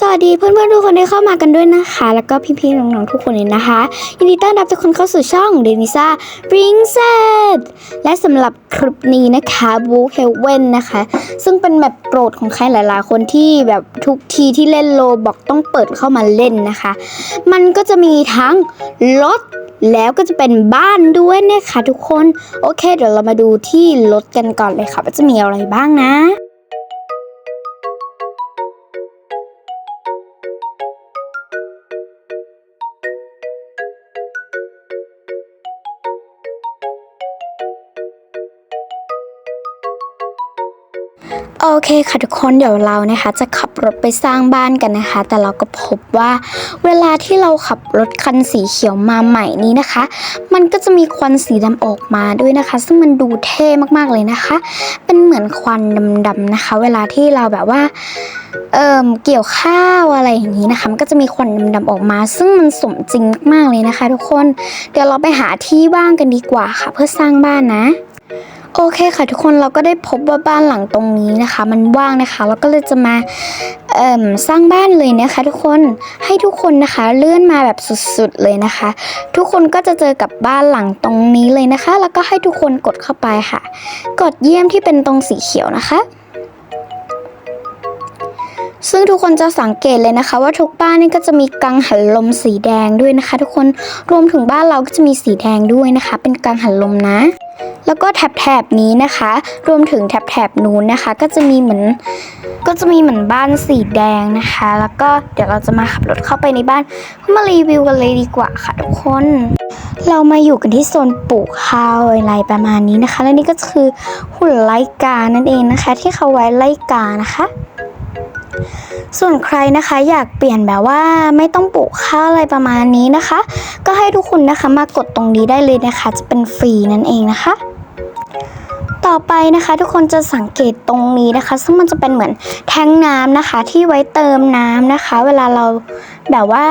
สวัสดีเพื่อนๆทุกคนที่เข้ามากันด้วยนะคะ แล้วก็พี่ๆน้องๆทุกคนเลยนะคะ ยินดีต้อนรับทุกคนเข้าสู่ช่องเดนิซ่า Bring Set และสำหรับคลิปนี้นะคะ b o o k Heaven นะคะ ซึ่งเป็นแมปโปรดของใครหลายๆ คนที่แบบทุกทีที่เล่นโลบอกต้องเปิดเข้ามาเล่นนะคะ มันก็จะมีทั้งรถแล้วก็จะเป็นบ้านด้วยนะคะทุกคน โอเค เดี๋ยวเรามาดูที่รถกันก่อนเลยค่ะว่าจะมีอะไรบ้างนะ โอเคค่ะทุกคนเดี๋ยวเรานะคะ จะขับรถไปสร้างบ้านกันนะคะ แต่เราก็พบว่าเวลาที่เราขับรถคันสีเขียวมาใหม่นี้นะคะ มันก็จะมีควันสีดำออกมาด้วยนะคะ ซึ่งมันดูเท่มากๆเลยนะคะ เป็นเหมือนควันดำๆนะคะ เวลาที่เราแบบว่าเอ่มเกี่ยวข้าวอะไรอย่างนี้นะคะมันก็จะมีควันดำๆออกมา ซึ่งมันสมจริงมากๆเลยนะคะ ทุกคนเดี๋ยวเราไปหาที่ว่างกันดีกว่าค่ะ เพื่อสร้างบ้านนะ โอเคค่ะทุกคนเราก็ได้พบว่าบ้านหลังตรงนี้นะคะ มันว่างนะคะเราก็เลยจะมาเอ่มสร้างบ้านเลยนะคะ ทุกคนให้ทุกคนนะคะเลื่อนมาแบบสุดๆเลยนะคะ ทุกคนก็จะเจอกับบ้านหลังตรงนี้เลยนะคะ แล้วก็ให้ทุกคนกดเข้าไปค่ะ กดเยี่ยมที่เป็นตรงสีเขียวนะคะ ซึ่งทุกคนจะสังเกตเลยนะคะ ว่าทุกบ้านนี่ก็จะมีกังหันลมสีแดงด้วยนะคะ ทุกคนรวมถึงบ้านเราก็จะมีสีแดงด้วยนะคะ เป็นกังหันลมนะ แล้วก็แถบแถบๆนี้นะคะ รวมถึงแถบแถบๆนู้นนะคะ ก็จะมีเหมือนก็จะมีเหมือนบ้านสีแดงนะคะ แล้วก็เดี๋ยวเราจะมาขับรถเข้าไปในบ้านเพื่อมารีวิวกันเลยดีกว่าค่ะทุกคน เรามาอยู่กันที่โซนปลูกข้าวอะไรประมาณนี้นะคะ และนี่ก็คือหุ่นไลกานั่นเองนะคะ ที่เขาไว้ไล่กานะคะ ส่วนใครนะคะอยากเปลี่ยนแบบว่าไม่ต้องปลูกข้าวอะไรประมาณนี้นะคะ ก็ให้ทุกคนนะคะมากดตรงนี้ได้เลยนะคะ จะเป็นฟรีนั่นเองนะคะ ต่อไปนะคะ ทุกคนจะสังเกตตรงนี้นะคะ ซึ่งมันจะเป็นเหมือนแทงน้ำนะคะ ที่ไว้เติมน้ำนะคะ เวลาเราแบบว่า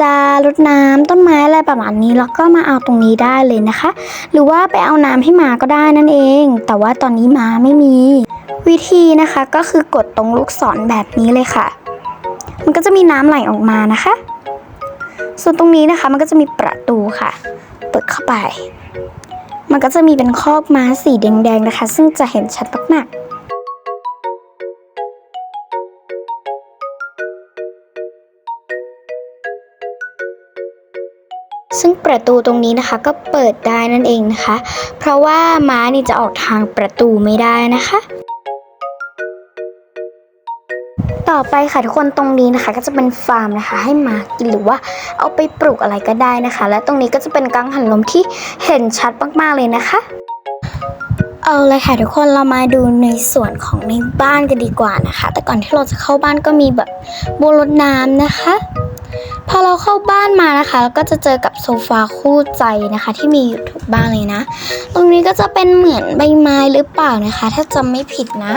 จะรดน้ำต้นไม้อะไรประมาณนี้แล้วก็มาเอาตรงนี้ได้เลยนะคะ หรือว่าไปเอาน้ำให้หมาก็ได้นั่นเอง แต่ว่าตอนนี้หมาไม่มี วิธีนะคะก็คือกดตรงลูกศรแบบนี้เลยค่ะ มันก็จะมีน้ำไหลออกมานะคะ ส่วนตรงนี้นะคะมันก็จะมีประตูค่ะ เปิดเข้าไป มันก็จะมีเป็นคอกม้าสีแดงๆนะคะ ซึ่งจะเห็นชัดมากๆซึ่งประตูตรงนี้นะคะก็เปิดได้นั่นเองนะคะ เพราะว่าม้านี่จะออกทางประตูไม่ได้นะคะ ต่อไปค่ะทุกคนตรงนี้นะคะ ก็จะเป็นฟาร์มนะคะ ให้หมากินหรือว่าเอาไปปลูกอะไรก็ได้นะคะ และตรงนี้ก็จะเป็นกังหันลมที่เห็นชัดมากๆเลยนะคะ เอาเลยค่ะทุกคนเรามาดูในส่วนของในบ้านกันดีกว่านะคะ แต่ก่อนที่เราจะเข้าบ้านก็มีแบบบัวรดน้ำนะคะพอเราเข้าบ้านมานะคะเราก็จะเจอกับโซฟาคู่ใจนะคะ ที่มีอยู่ทุกบ้านเลยนะ ตรงนี้ก็จะเป็นเหมือนใบไม้หรือเปล่านะคะ ถ้าจำไม่ผิดนะ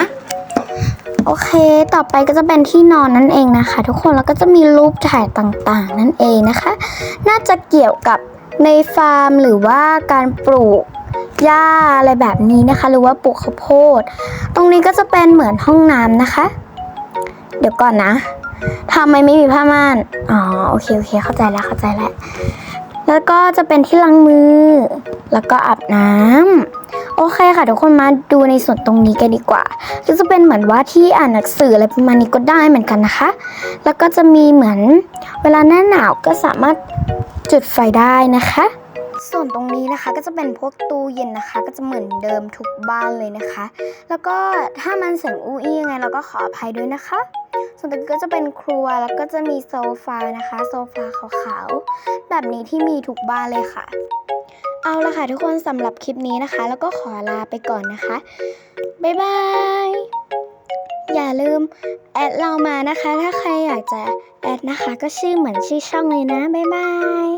โอเค ต่อไปก็จะเป็นที่นอนนั่นเองนะคะ ทุกคนแล้วก็จะมีรูปถ่ายต่างๆ นั่นเองนะคะ น่าจะเกี่ยวกับในฟาร์มหรือว่าการปลูกหญ้าอะไรแบบนี้นะคะ หรือว่าปลูกข้าวโพด ตรงนี้ก็จะเป็นเหมือนห้องน้ำนะคะ เดี๋ยวก่อนนะทำไมไม่มีผ้าม่านอ๋อโอเคโอเค เข้าใจแล้วเข้าใจแล้วแล้วก็จะเป็นที่ล้างมือ แล้วก็อาบน้ำ โอเคค่ะทุกคนมาดูในส่วนตรงนี้กันดีกว่า ก็จะเป็นเหมือนว่าที่อ่านหนังสืออะไรประมาณนี้ก็ได้เหมือนกันนะคะ แล้วก็จะมีเหมือนเวลาหน้าหนาวก็สามารถจุดไฟได้นะคะ ส่วนตรงนี้นะคะก็จะเป็นพวกตู้เย็นนะคะ ก็จะเหมือนเดิมทุกบ้านเลยนะคะ แล้วก็ถ้ามันเสียงอู้อี้ยังไงเราก็ขออภัยด้วยนะคะส่วนตรงนี้ก็จะเป็นครัวแล้วก็จะมีโซฟานะคะ โซฟาขาวๆแบบนี้ที่มีทุกบ้านเลยค่ะ เอาละค่ะทุกคนสำหรับคลิปนี้นะคะ แล้วก็ขอลาไปก่อนนะคะ บ๊ายบาย อย่าลืมแอดเรามานะคะ ถ้าใครอยากจะแอดนะคะ ก็ชื่อเหมือนชื่อช่องเลยนะ บ๊ายบาย